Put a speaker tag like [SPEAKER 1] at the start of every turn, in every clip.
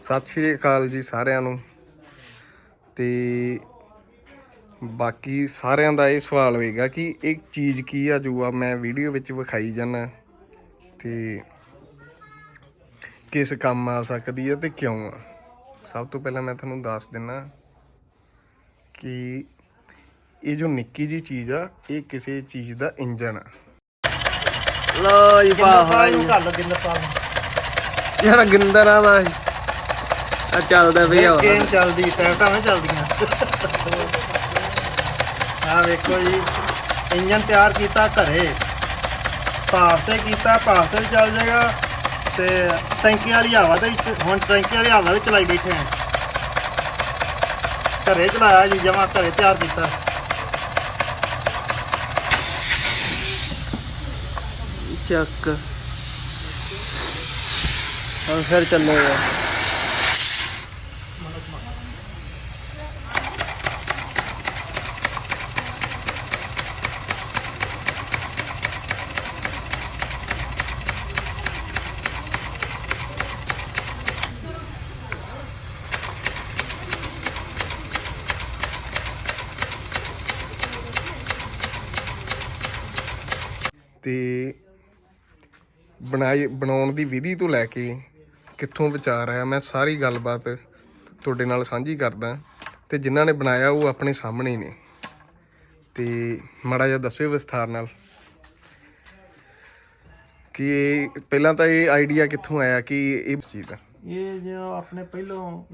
[SPEAKER 1] ਸਤਿ ਸ਼੍ਰੀ ਅਕਾਲ ਜੀ ਸਾਰਿਆਂ ਨੂੰ। ਤੇ ਬਾਕੀ ਸਾਰਿਆਂ ਦਾ ਇਹ ਸਵਾਲ ਹੋਏਗਾ ਕਿ ਇਹ ਚੀਜ਼ ਕੀ ਆ ਜੋ ਆ ਮੈਂ ਵੀਡੀਓ ਵਿੱਚ ਵਿਖਾਈ ਜਾਣਾ ਤੇ ਕਿਸ ਕੰਮ ਆ ਸਕਦੀ ਹੈ ਤੇ ਕਿਉਂ ਆ? ਸਭ ਤੋਂ ਪਹਿਲਾਂ ਮੈਂ ਤੁਹਾਨੂੰ ਦੱਸ ਦਿੰਨਾ ਕਿ ਇਹ ਜੋ ਨਿੱਕੀ ਜੀ ਚੀਜ਼ ਆ ਇਹ ਕਿਸੇ ਚੀਜ਼ ਦਾ ਇੰਜਨ ਆ।
[SPEAKER 2] ਲੋ ਜੀ
[SPEAKER 3] ਨੂੰ ਘੱਲ
[SPEAKER 2] ਗਿੰਦਰਾ ਦਾ ਆ ਚੱਲਦਾ ਵਾ।
[SPEAKER 3] ਗੇਮ ਚੱਲਦੀ ਟਰੈਕਟਾਂ ਵਿੱਚ ਚੱਲਦੀਆਂ। ਆ ਵੇਖੋ ਜੀ ਇੰਜਨ ਤਿਆਰ ਕੀਤਾ ਘਰੇ। ਭਾਫ ਤੇ ਕੀਤਾ ਭਾਫ ਤੇ ਚੱਲ ਜਾਏਗਾ। ਤੇ ਟੈਂਕੀ ਵਾਲੀ ਹਵਾ ਦੇ ਵਿੱਚ ਹੁਣ ਟੈਂਕੀ ਵਾਲੀ ਹਵਾ ਵਿੱਚ ਚਲਾਈ ਬੈਠੇ ਆ। ਘਰੇ ਚਲਾਇਆ ਜੀ ਜਮਾ ਘਰੇ ਤਿਆਰ ਕੀਤਾ।
[SPEAKER 2] ਚੱਕ। ਹੁਣ ਫਿਰ ਚੱਲੇਗਾ।
[SPEAKER 1] ਤੇ ਬਣਾਈ ਬਣਾਉਣ ਦੀ ਵਿਧੀ ਤੋਂ ਲੈ ਕੇ ਕਿੱਥੋਂ ਵਿਚਾਰ ਆਇਆ ਮੈਂ ਸਾਰੀ ਗੱਲਬਾਤ ਤੁਹਾਡੇ ਨਾਲ ਸਾਂਝੀ ਕਰਦਾ। ਤੇ ਜਿਨ੍ਹਾਂ ਨੇ ਬਣਾਇਆ ਉਹ ਆਪਣੇ ਸਾਹਮਣੇ ਨੇ। ਤੇ ਮੜਾ ਜਿਹਾ ਦੱਸਿਓ ਵਿਸਥਾਰ ਨਾਲ ਕਿ ਇਹ ਪਹਿਲਾਂ ਤਾਂ ਇਹ ਆਈਡੀਆ ਕਿੱਥੋਂ ਆਇਆ ਕਿ ਇਹ ਚੀਜ਼ ਦਾ?
[SPEAKER 3] ਇਹ ਜੋ ਆਪਣੇ ਪਹਿਲੋਂ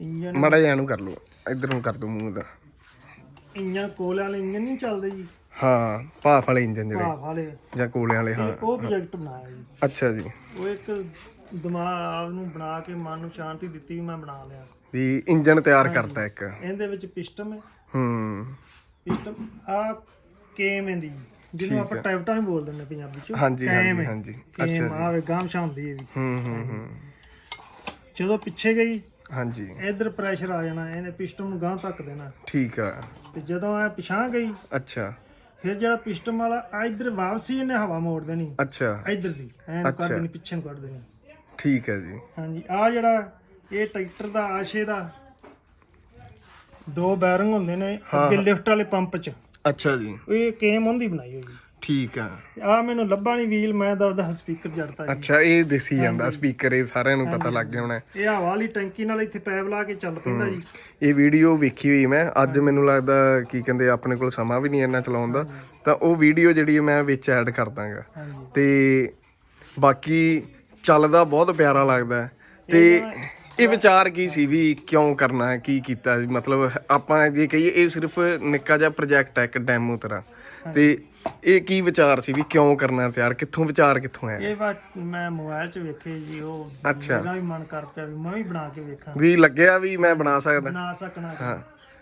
[SPEAKER 3] ਇੰਜਨ
[SPEAKER 1] ਮੜਾ ਜਿਹਾ ਨੂੰ ਕਰ ਲਓ ਇਧਰ ਨੂੰ ਕਰ ਦੋ ਮੂੰਹ ਦਾ।
[SPEAKER 3] ਇੰਜਨ ਕੋਲੇ ਵਾਲੇ ਇੰਜਨ ਨਹੀਂ ਚੱਲਦੇ ਜੀ।
[SPEAKER 1] ਹਾਂ ਭਾਫ ਵਾਲੇ ਇੰਜਨ ਜਿਹੜੇ।
[SPEAKER 3] ਭਾਫ ਵਾਲੇ।
[SPEAKER 1] ਜਾਂ ਕੋਲੇ ਵਾਲੇ ਹਾਂ।
[SPEAKER 3] ਉਹ ਪ੍ਰੋਜੈਕਟ ਬਣਾਇਆ ਜੀ।
[SPEAKER 1] ਅੱਛਾ ਜੀ।
[SPEAKER 3] ਉਹ ਇੱਕ ਦਿਮਾਗ ਨੂੰ ਬਣਾ ਕੇ ਮਨ ਨੂੰ ਸ਼ਾਂਤੀ ਦਿੱਤੀ ਵੀ ਮੈਂ ਬਣਾ ਲਿਆ।
[SPEAKER 1] ਵੀ ਇੰਜਨ ਤਿਆਰ ਕਰਤਾ ਇੱਕ।
[SPEAKER 3] ਇਹਦੇ ਵਿੱਚ ਪਿਸਟਨ ਹੈ।
[SPEAKER 1] ਹੂੰ।
[SPEAKER 3] ਪਿਸਟਨ ਆ ਕੇਮ ਇਹਦੀ। ਜਿਹਨੂੰ ਆਪਾਂ ਟਾਈਪਟਾਂ ਵੀ ਬੋਲ ਦਿੰਦੇ ਪੰਜਾਬੀ ਚ।
[SPEAKER 1] ਹਾਂਜੀ
[SPEAKER 3] ਕੈਮ
[SPEAKER 1] ਹਾਂਜੀ
[SPEAKER 3] ਹੈ।
[SPEAKER 1] ਹਾਂਜੀ।
[SPEAKER 3] ਕੇਮ ਆਵੇ ਗਾਮਸ਼ਾ ਹੁੰਦੀ ਹੈ ਵੀ
[SPEAKER 1] ਹੂੰ ਹੂੰ ਹੂੰ।
[SPEAKER 3] ਜਦੋਂ ਪਿੱਛੇ ਗਈ
[SPEAKER 1] ਹਾਂਜੀ।
[SPEAKER 3] ਇਧਰ ਪ੍ਰੈਸ਼ਰ ਆ ਜਾਣਾ। ਇਹਨੇ ਪਿਸਟਨ ਨੂੰ ਗਾਂ ਧੱਕ ਦੇਣਾ।
[SPEAKER 1] ਠੀਕ ਆ।
[SPEAKER 3] ਤੇ ਜਦੋਂ ਇਹ ਪਿਛਾਂ ਗਈ
[SPEAKER 1] ਅੱਛਾ।
[SPEAKER 3] ਫਿਰ ਜਿਹੜਾ ਪਿਸਟਨ ਵਾਲਾ ਆ ਇਧਰ ਵਾਪਸੀ ਇਹਨੇ ਹਵਾ ਮੋੜ ਦੇਣੀ।
[SPEAKER 1] ਅੱਛਾ।
[SPEAKER 3] ਇਧਰ ਦੀ ਐਨ ਕਰ। ਦੇਣੀ ਪਿੱਛੇ ਨੂੰ ਕੱਢ ਦੇਣੀ।
[SPEAKER 1] ਠੀਕ ਹੈ ਜੀ।
[SPEAKER 3] ਹਾਂਜੀ ਆ ਜਿਹੜਾ ਇਹ ਟਰੈਕਟਰ ਦਾ ਆਸ਼ੇ ਦਾ ਦੋ ਬੈਰਿੰਗ ਹੁੰਦੇ ਨੇ ਅੱਗੇ ਲਿਫਟ ਵਾਲੇ ਪੰਪ 'ਚ।
[SPEAKER 1] ਅੱਛਾ ਜੀ।
[SPEAKER 3] ਇਹ ਕੇਮ ਉਹਦੀ ਬਣਾਈ ਹੋਈ?
[SPEAKER 1] ਠੀਕ ਆ।
[SPEAKER 3] ਆ ਮੈਨੂੰ ਲੱਭਾ ਨਹੀਂ ਵੀਲ ਮੈਂ ਦਵਦਾ ਸਪੀਕਰ ਜੜਤਾ ਜੀ।
[SPEAKER 1] ਅੱਛਾ ਇਹ ਦੇਸੀ ਜਾਂਦਾ ਸਪੀਕਰ ਇਹ ਸਾਰਿਆਂ ਨੂੰ ਪਤਾ ਲੱਗ ਗਿਆ ਹੋਣਾ
[SPEAKER 3] ਇਹ ਹਵਾ ਵਾਲੀ ਟੈਂਕੀ ਨਾਲ ਇੱਥੇ ਪੈਪ ਲਾ ਕੇ ਚੱਲ ਪੈਂਦਾ ਜੀ।
[SPEAKER 1] ਇਹ ਵੀਡੀਓ ਵੇਖੀ ਹੋਈ ਮੈਂ। ਅੱਜ ਮੈਨੂੰ ਲੱਗਦਾ ਕੀ ਕਹਿੰਦੇ ਆਪਣੇ ਕੋਲ ਸਮਾਂ ਵੀ ਨਹੀਂ ਇੰਨਾ ਚਲਾਉਣ ਦਾ। ਤਾਂ ਉਹ ਵੀਡੀਓ ਜਿਹੜੀ ਮੈਂ ਵਿੱਚ ਐਡ ਕਰ ਦਾਂਗਾ। ਤੇ ਬਾਕੀ ਚੱਲਦਾ ਬਹੁਤ ਪਿਆਰਾ ਲੱਗਦਾ। ਹੈ ਤੇ ਇਹ ਵਿਚਾਰ ਕੀ ਸੀ ਵੀ ਕਿਉਂ ਕਰਨਾ ਹੈ ਕੀ ਕੀਤਾ? ਮਤਲਬ ਆਪਾਂ ਜੇ ਕਹੀਏ ਇਹ ਸਿਰਫ ਨਿੱਕਾ ਜਿਹਾ ਪ੍ਰੋਜੈਕਟ ਹੈ ਇੱਕ ਡੈਮੋ ਤਰ੍ਹਾਂ। ਤੇ ਇਹ ਕੀ ਵਿਚਾਰ ਸੀ ਵੀ ਕਿਉਂ ਕਰਨਾ ਤਿਆਰ? ਕਿੱਥੋਂ ਵਿਚਾਰ ਕਿੱਥੋਂ ਆਇਆ?
[SPEAKER 3] ਇਹ ਵਾ ਮੈਂ ਮੋਬਾਈਲ 'ਚ ਵੇਖੇ ਜੀ ਉਹ
[SPEAKER 1] ਅੱਛਾ।
[SPEAKER 3] ਮੇਰਾ ਵੀ ਮਨ ਕਰ ਪਿਆ ਵੀ ਮੈਂ ਵੀ ਬਣਾ ਕੇ ਵੇਖਾਂ।
[SPEAKER 1] ਵੀ ਲੱਗਿਆ ਵੀ ਮੈਂ ਬਣਾ ਸਕਦਾ।
[SPEAKER 3] ਬਣਾ ਸਕਣਾ।
[SPEAKER 1] ਹਾਂ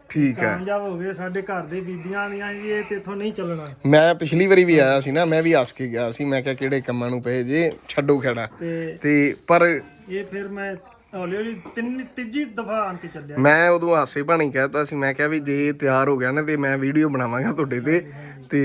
[SPEAKER 1] ਠੀਕ ਹੈ।
[SPEAKER 3] ਕਾਮਯਾਬ ਹੋ ਗਏ ਸਾਡੇ ਘਰ ਦੇ ਬੀਬੀਆਂ ਦੀਆਂ ਜੀ ਇਹ ਤੇ ਇਥੋਂ ਨਹੀਂ ਚੱਲਣਾ।
[SPEAKER 1] ਮੈਂ ਪਿਛਲੀ ਵਾਰੀ ਵੀ ਆਇਆ ਸੀ ਨਾ ਮੈਂ ਵੀ ਹੱਸ ਕੇ ਗਿਆ ਸੀ। ਮੈਂ ਕਿਹਾ ਕਿਹੜੇ ਕੰਮਾਂ ਨੂੰ ਪਏ ਜੇ ਛੱਡੋ ਖੇੜਾ।
[SPEAKER 3] ਤੇ
[SPEAKER 1] ਤੇ ਪਰ
[SPEAKER 3] ਇਹ ਫਿਰ ਮੈਂ ਹੌਲੀ ਹੌਲੀ ਤਿੰਨ ਤੀਜੀ ਦਫਾ ਆਣ ਕੇ ਚੱਲਿਆ।
[SPEAKER 1] ਮੈਂ ਉਦੋਂ ਹਾਸੇ ਭਾਣੀ ਕਹਿਤਾ ਸੀ ਮੈਂ ਕਿਹਾ ਵੀ ਜੇ ਤਿਆਰ ਹੋ ਗਿਆ ਨਾ ਤੇ ਮੈਂ ਵੀਡੀਓ ਬਣਾਵਾਂਗਾ ਤੁਹਾਡੇ ਤੇ ਤੇ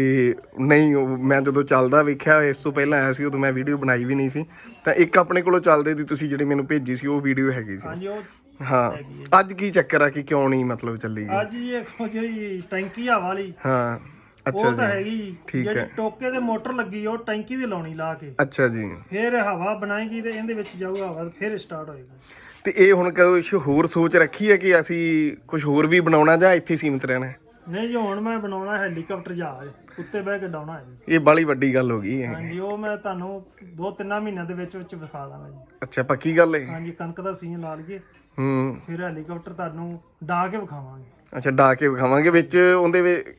[SPEAKER 1] ਨਹੀਂ ਉਹ ਮੈਂ ਜਦੋਂ ਚੱਲਦਾ ਵੇਖਿਆ ਇਸ ਤੋਂ ਪਹਿਲਾਂ ਆਇਆ ਸੀ ਉਦੋਂ ਮੈਂ ਵੀਡੀਓ ਬਣਾਈ ਵੀ ਨਹੀਂ ਸੀ। ਤਾਂ ਇੱਕ ਆਪਣੇ ਕੋਲੋਂ ਚੱਲਦੇ ਦੀ ਤੁਸੀਂ ਜਿਹੜੀ ਮੈਨੂੰ ਭੇਜੀ ਸੀ ਉਹ ਵੀਡੀਓ ਹੈਗੀ ਸੀ।
[SPEAKER 3] ਹਾਂਜੀ ਉਹ
[SPEAKER 1] ਹਾਂ ਅੱਜ ਕੀ ਚੱਕਰ ਆ ਕਿ ਕਿਉਂ ਨਹੀਂ ਮਤਲਬ ਚੱਲੀ ਗਈ
[SPEAKER 3] ਅੱਜ ਜੀ ਇੱਕ ਉਹ ਜਿਹੜੀ ਟੈਂਕੀ ਹਵਾ ਵਾਲੀ
[SPEAKER 1] ਹਾਂ। ਅੱਛਾ
[SPEAKER 3] ਉਹ ਤਾਂ
[SPEAKER 1] ਜੀ।
[SPEAKER 3] ਹੈਗੀ ਜੀ।
[SPEAKER 1] ਠੀਕ
[SPEAKER 3] ਜਿਹੜੀ
[SPEAKER 1] ਹੈ।
[SPEAKER 3] ਟੋਕੇ ਦੇ ਮੋਟਰ ਲੱਗੀ ਉਹ ਟੈਂਕੀ ਦੀ ਲਾਉਣੀ ਲਾ ਕੇ।
[SPEAKER 1] ਅੱਛਾ ਜੀ।
[SPEAKER 3] ਫਿਰ ਹਵਾ ਬਣਾਏਗੀ ਤੇ ਇਹਦੇ ਵਿੱਚ ਜਾਊਗਾ ਹਵਾ ਤੇ ਫਿਰ ਸਟਾਰਟ ਹੋਏਗਾ।
[SPEAKER 1] ਤੇ ਇਹ ਹੁਣ ਕੁਛ ਹੋਰ ਸੋਚ ਰੱਖੀ ਹੈ ਕਿ ਅਸੀਂ ਕੁਝ ਹੋਰ ਵੀ ਬਣਾਉਣਾ ਜਾਂ ਇੱਥੇ ਹੀ ਸੀਮਿਤ ਰਹਿਣਾ ਹੈ?
[SPEAKER 3] ਨਹੀਂ ਜੀ ਹੁਣ ਮੈਂ ਬਣਾਉਣਾ ਹੈਲੀਕਾਪਟਰ ਜਹਾਜ਼ ਉੱਤੇ ਬਹਿ ਕੇ ਡਾਉਣਾ ਹੈ। ਜੀ
[SPEAKER 1] ਇਹ ਬਾਲੀ ਵੱਡੀ ਗੱਲ ਹੋ ਗਈ ਹੈ।
[SPEAKER 3] ਹਾਂਜੀ ਉਹ ਮੈਂ ਤੁਹਾਨੂੰ ਦੋ ਤਿੰਨਾਂ ਮਹੀਨਿਆਂ ਦੇ ਵਿੱਚ ਵਿੱਚ ਵਿਖਾ ਦਾਂਗਾ ਜੀ।
[SPEAKER 1] ਅੱਛਾ ਪੱਕੀ ਗੱਲ ਹੈ।
[SPEAKER 3] ਹਾਂਜੀ ਕਣਕ ਦਾ ਸੀਜ਼ਨ ਲਾ ਲਈਏ।
[SPEAKER 1] ਹੂੰ।
[SPEAKER 3] ਫਿਰ ਹੈਲੀਕਾਪਟਰ ਤੁਹਾਨੂੰ ਡਾ ਕੇ ਵਿਖਾਵਾਂਗੇ।
[SPEAKER 1] ਅੱਛਾ ਡਾ ਕੇ ਵਿਖਾਵਾਂਗੇ ਵਿੱਚ ਉਹਦੇ ਵਿੱਚ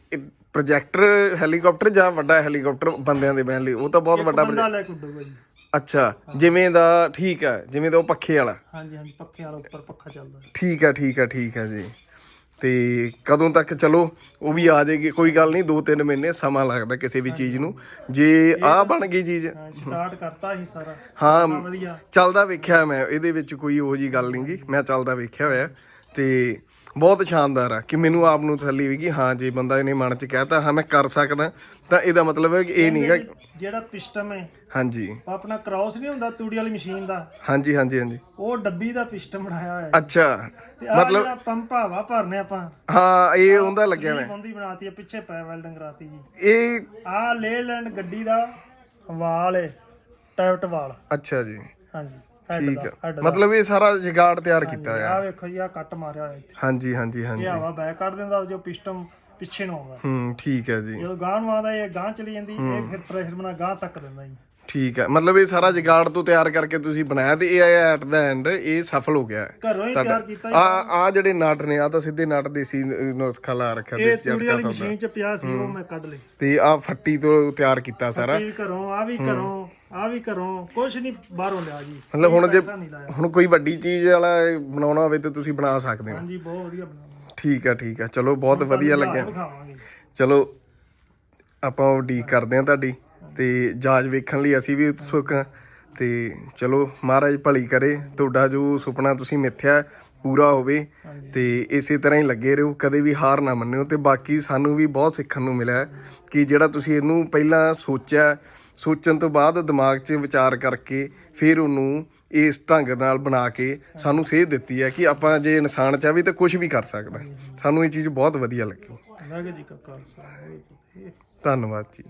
[SPEAKER 1] ਪ੍ਰੋਜੈਕਟਰ ਹੈਲੀਕਾਪਟਰ ਜਾਂ ਵੱਡਾ ਹੈਲੀਕਾਪਟਰ ਬੰਦਿਆਂ ਦੇ ਬਹਿਣ ਲਈ? ਉਹ ਤਾਂ ਬਹੁਤ ਵੱਡਾ
[SPEAKER 3] ਬੰਦਾ ਲੈ ਕੇ ਉੱਡੂਗਾ ਜੀ
[SPEAKER 1] ਅੱਛਾ ਜਿਵੇਂ ਦਾ ਠੀਕ ਹੈ ਜਿਵੇਂ ਦਾ ਉਹ ਪੱਖੇ ਵਾਲਾ।
[SPEAKER 3] ਹਾਂਜੀ ਹਾਂਜੀ ਪੱਖੇ ਵਾਲਾ ਉੱਪਰ ਪੱਖਾ ਚੱਲਦਾ।
[SPEAKER 1] ਠੀਕ ਹੈ ਠੀਕ ਹੈ ਠੀਕ ਹੈ ਜੀ। ਤੇ ਕਦੋਂ ਤੱਕ ਚਲੋ ਉਹ ਵੀ ਆ ਜਾਏਗੀ ਕੋਈ ਗੱਲ ਨਹੀਂ 2-3 ਮਹੀਨੇ ਸਮਾਂ ਲੱਗਦਾ ਕਿਸੇ ਵੀ ਚੀਜ਼ ਨੂੰ। ਜੇ ਆ ਬਣ ਗਈ ਚੀਜ਼।
[SPEAKER 3] ਹਾਂ ਸਟਾਰਟ ਕਰਤਾ ਸੀ ਸਾਰਾ।
[SPEAKER 1] ਹਾਂ
[SPEAKER 3] ਵਧੀਆ।
[SPEAKER 1] ਚੱਲਦਾ ਵੇਖਿਆ ਮੈਂ ਇਹਦੇ ਵਿੱਚ ਕੋਈ ਉਹ ਜੀ ਗੱਲ ਨਹੀਂ ਗੀ। ਮੈਂ ਚੱਲਦਾ ਵੇਖਿਆ ਹੋਇਆ। ਤੇ ਬਹੁਤ ਸ਼ਾਨਦਾਰ ਆ ਕਿ ਮੈਨੂੰ ਆਪ ਨੂੰ ਤਸੱਲੀ ਵੀ ਕਿ ਹਾਂ ਜੇ ਬੰਦਾ ਇਹਨੇ ਮਨ ਚ ਕਹਿਤਾ ਹਾਂ ਮੈਂ ਕਰ ਸਕਦਾ ਤਾਂ ਇਹਦਾ ਮਤਲਬ ਹੈ ਕਿ ਇਹ ਨਹੀਂਗਾ
[SPEAKER 3] ਜਿਹੜਾ ਪਿਸਟਮ ਹੈ
[SPEAKER 1] ਹਾਂਜੀ।
[SPEAKER 3] ਉਹ ਆਪਣਾ ਕ੍ਰਾਸ ਨਹੀਂ ਹੁੰਦਾ ਤੂੜੀ ਵਾਲੀ ਮਸ਼ੀਨ ਦਾ?
[SPEAKER 1] ਹਾਂਜੀ ਹਾਂਜੀ ਹਾਂਜੀ।
[SPEAKER 3] ਉਹ ਡੱਬੀ ਦਾ ਪਿਸਟਮ ਬਣਾਇਆ ਹੋਇਆ ਹੈ।
[SPEAKER 1] ਅੱਛਾ।
[SPEAKER 3] ਜਿਹੜਾ ਪੰਪ ਹਵਾ ਭਰਨੇ ਆਪਾਂ।
[SPEAKER 1] ਹਾਂ ਇਹ ਉਹਦਾ ਲੱਗਿਆ ਹੋਇਆ।
[SPEAKER 3] ਬੰਦੀ ਬਣਾਤੀ ਹੈ ਪਿੱਛੇ ਪੈ ਵੈਲਡਿੰਗ ਕਰਾਤੀ ਜੀ।
[SPEAKER 1] ਇਹ
[SPEAKER 3] ਆਹ ਲੇਲੈਂਡ ਗੱਡੀ ਦਾ ਵਾਲ ਹੈ ਟੈਪਟ ਵਾਲ।
[SPEAKER 1] ਅੱਛਾ ਜੀ।
[SPEAKER 3] ਹਾਂਜੀ।
[SPEAKER 1] ਠੀਕ
[SPEAKER 3] ਦਾ
[SPEAKER 1] ਆ।
[SPEAKER 3] ਦਾ।
[SPEAKER 1] ਮਤਲਬ ਇਹ ਸਾਰਾ ਜਗਾੜ ਤਿਆਰ ਕੀਤਾ ਹੋਇਆ।
[SPEAKER 3] ਆਹ ਵੇਖੋ ਜੀ ਆਹ ਕੱਟ ਮਾਰਿਆ ਹੋਇਆ ਇੱਥੇ।
[SPEAKER 1] ਹਾਂਜੀ ਹਾਂਜੀ ਹਾਂਜੀ।
[SPEAKER 3] ਇਹ ਹਵਾ ਬੈਕ ਕੱਢ ਦਿੰਦਾ ਜੋ ਪਿਸਟਮ ਪਿੱਛੇ ਨੂੰ ਆਉਂਦਾ।
[SPEAKER 1] ਹੂੰ ਠੀਕ ਹੈ ਜੀ।
[SPEAKER 3] ਜਦੋਂ ਗਾਂ ਨੂੰ ਆਉਂਦਾ ਇਹ ਗਾਂ ਚਲੀ ਜਾਂਦੀ ਇਹ ਫਿਰ ਪ੍ਰੈਸ਼ਰ ਬਣਾ ਗਾਂ ਤੱਕ ਦਿੰਦਾ ਜੀ।
[SPEAKER 1] ਠੀਕ ਹੈ। ਮਤਲਬ ਇਹ ਸਾਰਾ ਜਗਾੜ ਤੋਂ ਤਿਆਰ ਕਰਕੇ ਤੁਸੀਂ ਬਣਾਇਆ ਤੇ ਇਹ ਐਟ ਦਾ ਐਂਡ ਇਹ ਸਫਲ ਹੋ ਗਿਆ।
[SPEAKER 3] ਘਰੋਂ ਹੀ ਤਿਆਰ ਕੀਤਾ
[SPEAKER 1] ਆ ਆ ਜਿਹੜੇ ਨਟ ਨੇ ਆ ਤਾਂ ਸਿੱਧੇ ਨਟ ਦੇਸੀ ਅਹ, ਨੁਸਖਾ ਲਾ ਰੱਖਿਆ
[SPEAKER 3] ਇਹ
[SPEAKER 1] ਦੇਸੀ
[SPEAKER 3] ਤੂੜੀ ਵਾਲੀ ਮਸ਼ੀਨ ਚ ਪਿਆ ਸੀ ਉਹ ਮੈਂ ਕੱਢ ਲਈ।
[SPEAKER 1] ਤੇ ਆ ਫੱਟੀ ਤੋਂ ਤਿਆਰ ਕੀਤਾ ਸਾਰਾ।
[SPEAKER 3] ਇਹ ਵੀ ਘਰੋਂ ਆ ਵੀ ਘਰੋਂ। ਆ ਵੀ ਘਰੋਂ ਕੁਛ ਨਹੀਂ ਬਾਹਰੋਂ ਲਿਆ ਜੀ।
[SPEAKER 1] ਮਤਲਬ ਹੁਣ ਜੇ
[SPEAKER 3] ਪੈਸਾ ਨਹੀਂ ਲਾਇਆ।
[SPEAKER 1] ਹੁਣ ਕੋਈ ਵੱਡੀ ਚੀਜ਼ ਵਾਲਾ ਬਣਾਉਣਾ ਹੋਵੇ ਤੇ ਤੁਸੀਂ ਬਣਾ ਸਕਦੇ ਹੋ।
[SPEAKER 3] ਹਾਂਜੀ ਬਹੁਤ ਵਧੀਆ ਬਣਾਉਂਦਾ
[SPEAKER 1] ਠੀਕ ਆ ਠੀਕ ਆ। ਚਲੋ ਬਹੁਤ ਵਧੀਆ ਲੱਗਿਆ। ਚਲੋ ਆਪਾਂ ਉਡੀਕ ਕਰਦੇ ਹਾਂ ਤੁਹਾਡੀ ਤੇ ਜਾਜ ਵੇਖਣ ਲਈ ਅਸੀਂ ਵੀ ਉਤਸੁਕ ਹਾਂ। ਤੇ ਚਲੋ ਮਹਾਰਾਜ ਭਲੀ ਕਰੇ ਤੁਹਾਡਾ ਜੋ ਸੁਪਨਾ ਤੁਸੀਂ ਮਿੱਥਿਆ ਪੂਰਾ ਹੋਵੇ ਤੇ ਇਸੇ ਤਰ੍ਹਾਂ ਹੀ ਲੱਗੇ ਰਹੋ ਕਦੇ ਵੀ ਹਾਰ ਨਾ ਮੰਨਿਓ ਤੇ ਬਾਕੀ ਸਾਨੂੰ ਵੀ ਬਹੁਤ ਸਿੱਖਣ ਨੂੰ ਮਿਲਿਆ ਕਿ ਜਿਹੜਾ ਤੁਸੀਂ ਇਹਨੂੰ ਪਹਿਲਾਂ ਸੋਚਿਆ ਸੋਚਣ ਤੋਂ ਬਾਅਦ ਦਿਮਾਗ 'ਚ ਵਿਚਾਰ ਕਰਕੇ ਫਿਰ ਉਹਨੂੰ ਇਸ ਢੰਗ ਨਾਲ ਬਣਾ ਕੇ ਸਾਨੂੰ ਸੇਧ ਦਿੱਤੀ ਹੈ ਕਿ ਆਪਾਂ ਜੇ ਇਨਸਾਨ ਚਾਹਵੇ ਤਾਂ ਕੁਝ ਵੀ ਕਰ ਸਕਦਾ। ਸਾਨੂੰ ਇਹ ਚੀਜ਼ ਬਹੁਤ ਵਧੀਆ ਲੱਗੀ।
[SPEAKER 3] ਵਾਹਿਗੁਰੂ ਜੀ ਕਾ ਖਾਲਸਾ
[SPEAKER 1] ਧੰਨਵਾਦ ਜੀ।